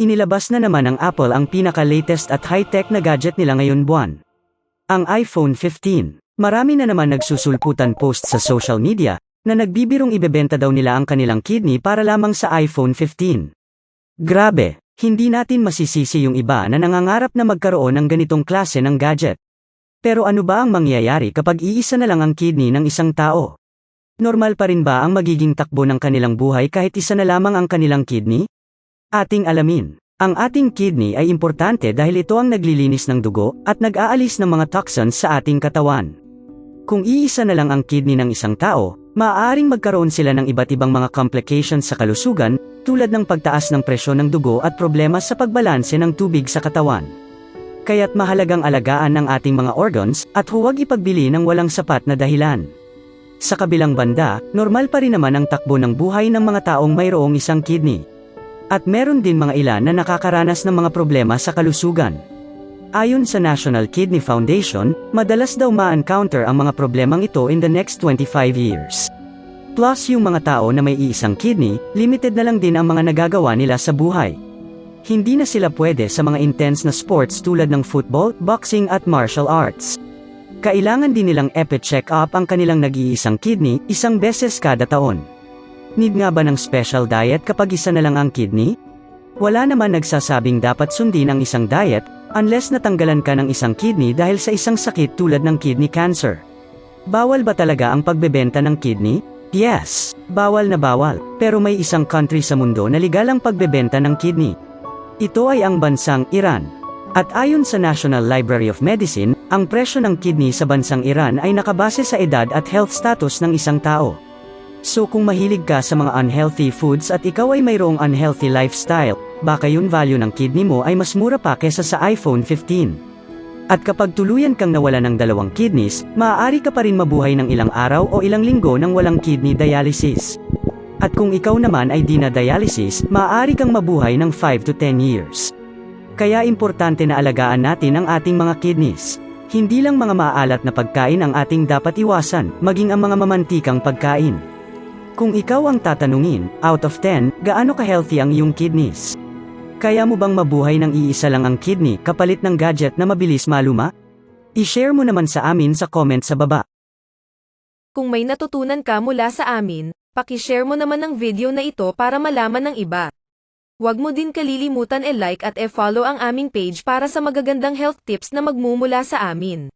Inilabas na naman ng Apple ang pinaka-latest at high-tech na gadget nila ngayon buwan. Ang iPhone 15. Marami na naman nagsusulputan post sa social media, na nagbibirong ibebenta daw nila ang kanilang kidney para lamang sa iPhone 15. Grabe, hindi natin masisisi yung iba na nangangarap na magkaroon ng ganitong klase ng gadget. Pero ano ba ang mangyayari kapag iisa na lang ang kidney ng isang tao? Normal pa rin ba ang magiging takbo ng kanilang buhay kahit isa na lamang ang kanilang kidney? Ating alamin. Ang ating kidney ay importante dahil ito ang naglilinis ng dugo at nag-aalis ng mga toxins sa ating katawan. Kung iisa na lang ang kidney ng isang tao, maaaring magkaroon sila ng iba't ibang mga complications sa kalusugan, tulad ng pagtaas ng presyon ng dugo at problema sa pagbalanse ng tubig sa katawan. Kaya't mahalagang alagaan ang ating mga organs at huwag ipagbili ng walang sapat na dahilan. Sa kabilang banda, normal pa rin naman ang takbo ng buhay ng mga taong mayroong isang kidney. At meron din mga ilan na nakakaranas ng mga problema sa kalusugan. Ayon sa National Kidney Foundation, madalas daw ma-encounter ang mga problemang ito in the next 25 years. Plus yung mga tao na may iisang kidney, limited na lang din ang mga nagagawa nila sa buhay. Hindi na sila pwede sa mga intense na sports tulad ng football, boxing at martial arts. Kailangan din nilang epi-check up ang kanilang nag-iisang kidney isang beses kada taon. Need nga ba ng special diet kapag isa na lang ang kidney? Wala naman nagsasabing dapat sundin ang isang diet, unless natanggalan ka ng isang kidney dahil sa isang sakit tulad ng kidney cancer. Bawal ba talaga ang pagbebenta ng kidney? Yes, bawal na bawal, pero may isang country sa mundo na legal ang pagbebenta ng kidney. Ito ay ang bansang Iran. At ayon sa National Library of Medicine, ang presyo ng kidney sa bansang Iran ay nakabase sa edad at health status ng isang tao. So kung mahilig ka sa mga unhealthy foods at ikaw ay mayroong unhealthy lifestyle, baka yung value ng kidney mo ay mas mura pa kesa sa iPhone 15. At kapag tuluyan kang nawala ng dalawang kidneys, maaari ka pa rin mabuhay ng ilang araw o ilang linggo ng walang kidney dialysis. At kung ikaw naman ay di na dialysis, maaari kang mabuhay ng 5 to 10 years. Kaya importante na alagaan natin ang ating mga kidneys. Hindi lang mga maalat na pagkain ang ating dapat iwasan, maging ang mga mamantikang pagkain. Kung ikaw ang tatanungin, out of 10, gaano ka-healthy ang iyong kidneys? Kaya mo bang mabuhay ng iisa lang ang kidney kapalit ng gadget na mabilis maluma? I-share mo naman sa amin sa comment sa baba. Kung may natutunan ka mula sa amin, pakishare mo naman ang video na ito para malaman ng iba. Huwag mo din kalilimutan e-like at e-follow ang aming page para sa magagandang health tips na magmumula sa amin.